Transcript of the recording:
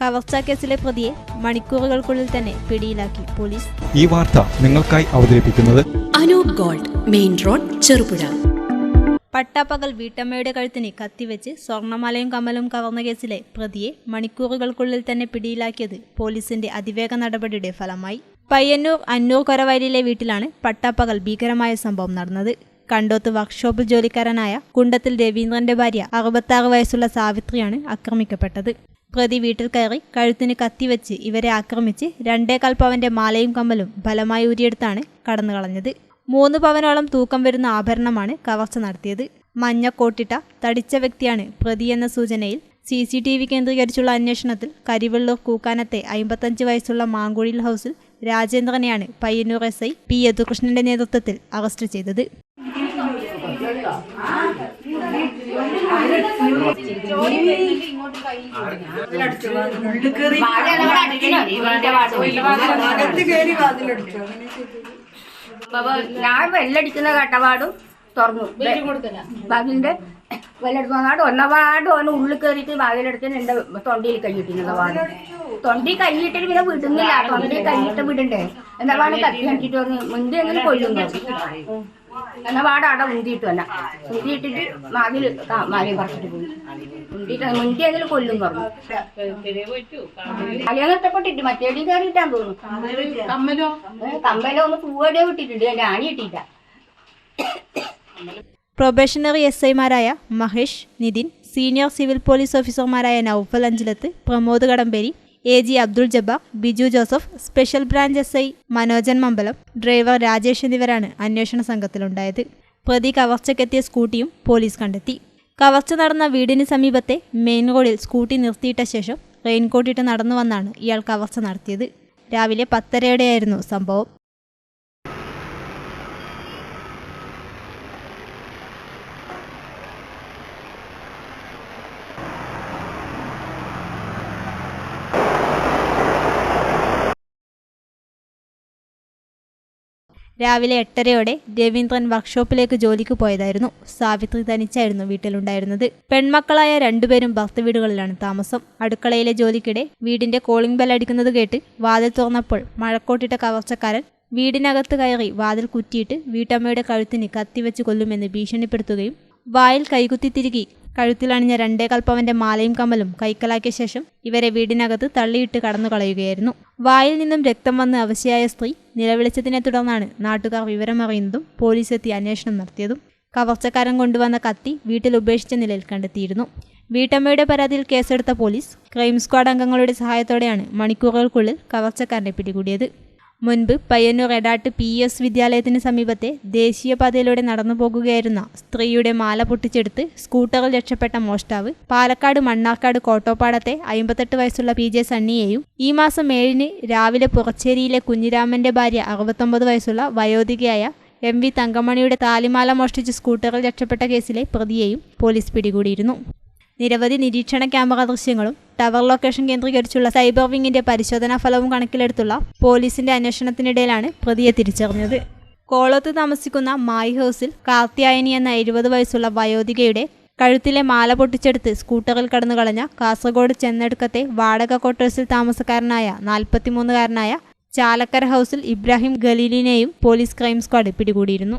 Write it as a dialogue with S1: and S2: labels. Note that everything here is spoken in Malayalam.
S1: കവർച്ചാ കേസിലെ പ്രതിയെ മണിക്കൂറുകൾക്കുള്ളിൽ തന്നെ പിടിയിലാക്കി പോലീസ്.
S2: ഈ വാർത്ത നിങ്ങൾക്കായി അവതരിപ്പിക്കുന്നത്
S3: Anoop gold main road Cherupuzha.
S1: പട്ടാപ്പകൽ വീട്ടമ്മയുടെ കഴുത്തിന് കത്തിവെച്ച് സ്വർണമാലയും കമ്മലും കവർന്ന കേസിലെ പ്രതിയെ മണിക്കൂറുകൾക്കുള്ളിൽ തന്നെ പിടിയിലാക്കിയത് പോലീസിന്റെ അതിവേഗ നടപടിയുടെ ഫലമായി. പയ്യന്നൂർ അന്നൂർ കൊരവയലിലെ വീട്ടിലാണ് പട്ടാപ്പകൽ ഭീകരമായ സംഭവം നടന്നത്. കണ്ടോത്ത് വർക്ക്ഷോപ്പിൽ ജോലിക്കാരനായ കുണ്ടത്തിൽ രവീന്ദ്രന്റെ ഭാര്യ അറുപത്താറ് വയസ്സുള്ള സാവിത്രിയാണ് ആക്രമിക്കപ്പെട്ടത്. പ്രതി വീട്ടിൽ കയറി കഴുത്തിന് കത്തിവെച്ച് ഇവരെ ആക്രമിച്ച് രണ്ടേകാൽ പവന്റെ മാലയും കമ്മലും ഫലമായി ഊരിയെടുത്താണ് കടന്നു കളഞ്ഞത്. മൂന്ന് പവനോളം തൂക്കം വരുന്ന ആഭരണമാണ് കവർച്ച നടത്തിയത്. മഞ്ഞ കോട്ടിട്ട തടിച്ച വ്യക്തിയാണ് പ്രതി എന്ന സൂചനയിൽ സി സി ടി വി കേന്ദ്രീകരിച്ചുള്ള അന്വേഷണത്തിൽ കരിവെള്ളൂർ കൂക്കാനത്തെ അമ്പത്തഞ്ച് വയസ്സുള്ള മാങ്കുഴിൽ ഹൗസിൽ രാജേന്ദ്രനെയാണ് പയ്യന്നൂർ എസ് ഐ പി യദുകൃഷ്ണന്റെ നേതൃത്വത്തിൽ അറസ്റ്റ് ചെയ്തത്.
S4: ഞാൻ വെല്ലടിക്കുന്ന കട്ടപാടും തുറന്നു വാതിലിന്റെ വെല്ലെടുക്കുന്നപാട് ഒന്നപാട് ഓന് ഉള്ളിൽ കയറിയിട്ട് വാതിലെടുത്ത് എന്റെ തൊണ്ടിയിൽ കൈയിട്ടിരുന്ന വാട് തൊണ്ടി കൈയിട്ടിട്ട് പിന്നെ വിടുന്നില്ല തൊണ്ടി കൈയിട്ട് വിടണ്ടേ എന്താ പാട് കത്തി കണ്ടിട്ട് മുന്തി എങ്ങനെ കൊല്ലുന്നു എന്നാ പാട് അവിടെ ഉന്തിയിട്ടു അല്ല ഉന്തിയിട്ടിട്ട് മാതിൽ മാലയും പറിച്ചിട്ട് പോയി. ഉന്തിയിട്ട് മുന്തി അതിൽ കൊല്ലും പറഞ്ഞു. കല്യാണത്തെപ്പെട്ടിട്ട് മറ്റേടി കയറിയിട്ടാന്ന് തോന്നുന്നു. കമ്മലോ? കമ്മലോ ഒന്ന് പൂവടിയോ വിട്ടിട്ടുണ്ട് എന്റെ ആണി ഇട്ടില്ല
S1: പ്രൊബേഷണറി എസ് ഐമാരായ Mahesh Nithin senior civil police ഓഫീസർമാരായ Noufal Anchalath Pramod Kadamberi A G Abdul Jabbar Biju Joseph special branch S I Manojan Mambalam driver Rajesh എന്നിവരാണ് അന്വേഷണ സംഘത്തിലുണ്ടായത്. പ്രതി കവർച്ചയ്ക്കെത്തിയ സ്കൂട്ടിയും പോലീസ് കണ്ടെത്തി. കവർച്ച നടന്ന വീടിന് സമീപത്തെ മെയിൻ റോഡിൽ സ്കൂട്ടി നിർത്തിയിട്ട ശേഷം റെയിൻകോട്ടിട്ട് നടന്നു വന്നാണ് ഇയാൾ കവർച്ച നടത്തിയത്. രാവിലെ പത്തരയോടെയായിരുന്നു സംഭവം. രാവിലെ എട്ടരയോടെ രവീന്ദ്രൻ വർക്ക്ഷോപ്പിലേക്ക് ജോലിക്ക് പോയതായിരുന്നു. സാവിത്രി തനിച്ചായിരുന്നു വീട്ടിലുണ്ടായിരുന്നത്. പെൺമക്കളായ രണ്ടുപേരും ഭർത്ത വീടുകളിലാണ് താമസം. അടുക്കളയിലെ ജോലിക്കിടെ വീടിന്റെ കോളിംഗ് ബെൽ അടിക്കുന്നത് കേട്ട് വാതിൽ തുറന്നപ്പോൾ മഴക്കോട്ടിട്ട കവർച്ചക്കാരൻ വീടിനകത്ത് കയറി വാതിൽ കുറ്റിയിട്ട് വീട്ടമ്മയുടെ കഴുത്തിന് കത്തിവെച്ച് കൊല്ലുമെന്ന് ഭീഷണിപ്പെടുത്തുകയും വായിൽ കൈകുത്തി തിരുകി കഴുത്തിലണിഞ്ഞ രണ്ടേ കൽപ്പവന്റെ മാലയും കമ്മലും കൈക്കലാക്കിയ ശേഷം ഇവരെ വീടിനകത്ത് തള്ളിയിട്ട് കടന്നു കളയുകയായിരുന്നു വായിൽ നിന്നും രക്തം വന്ന് അവശയായ സ്ത്രീ നിലവിളിച്ചതിനെ തുടർന്നാണ് നാട്ടുകാർ വിവരമറിയുന്നതും പോലീസ് എത്തി അന്വേഷണം നടത്തിയതും. കവർച്ചക്കാരൻ കൊണ്ടുവന്ന കത്തി വീട്ടിൽ ഉപേക്ഷിച്ച നിലയിൽ കണ്ടെത്തിയിരുന്നു. വീട്ടമ്മയുടെ പരാതിയിൽ കേസെടുത്ത പോലീസ് ക്രൈം സ്ക്വാഡ് അംഗങ്ങളുടെ സഹായത്തോടെയാണ് മണിക്കൂറുകൾക്കുള്ളിൽ കവർച്ചക്കാരനെ പിടികൂടിയത്. മുൻപ് പയ്യന്നൂർ എടാട്ട് പി എസ് വിദ്യാലയത്തിന് സമീപത്തെ ദേശീയപാതയിലൂടെ നടന്നു പോകുകയായിരുന്ന സ്ത്രീയുടെ മാല പൊട്ടിച്ചെടുത്ത് സ്കൂട്ടറിൽ രക്ഷപ്പെട്ട മോഷ്ടാവ് പാലക്കാട് മണ്ണാർക്കാട് കോട്ടോപ്പാടത്തെ അമ്പത്തെട്ട് വയസ്സുള്ള പി ജെ സണ്ണിയെയും ഈ മാസം ഏഴിന് രാവിലെ പുറച്ചേരിയിലെ കുഞ്ഞിരാമന്റെ ഭാര്യ അറുപത്തൊമ്പത് വയസ്സുള്ള വയോധികയായ എം വി തങ്കമണിയുടെ താലിമാല മോഷ്ടിച്ച് സ്കൂട്ടറിൽ രക്ഷപ്പെട്ട കേസിലെ പ്രതിയെയും പോലീസ് പിടികൂടിയിരുന്നു. നിരവധി നിരീക്ഷണ ക്യാമറ ദൃശ്യങ്ങളും ടവർ ലൊക്കേഷൻ കേന്ദ്രീകരിച്ചുള്ള സൈബർ വിങ്ങിന്റെ പരിശോധനാ ഫലവും കണക്കിലെടുത്തുള്ള പോലീസിന്റെ അന്വേഷണത്തിനിടയിലാണ് പ്രതിയെ തിരിച്ചറിഞ്ഞത്. കോളത്ത് താമസിക്കുന്ന മായി ഹൗസിൽ കാർത്യായനി എന്ന എഴുപത് വയസ്സുള്ള വയോധികയുടെ കഴുത്തിലെ മാല പൊട്ടിച്ചെടുത്ത് സ്കൂട്ടറിൽ കടന്നു കളഞ്ഞ കാസർഗോഡ് ചെന്നെടുക്കത്തെ വാടക ക്വാർട്ടേഴ്സിൽ താമസക്കാരനായ നാൽപ്പത്തിമൂന്നുകാരനായ ചാലക്കര ഹൗസിൽ ഇബ്രാഹിം ഖലീലിനെയും പോലീസ് ക്രൈം സ്ക്വാഡ് പിടികൂടിയിരുന്നു.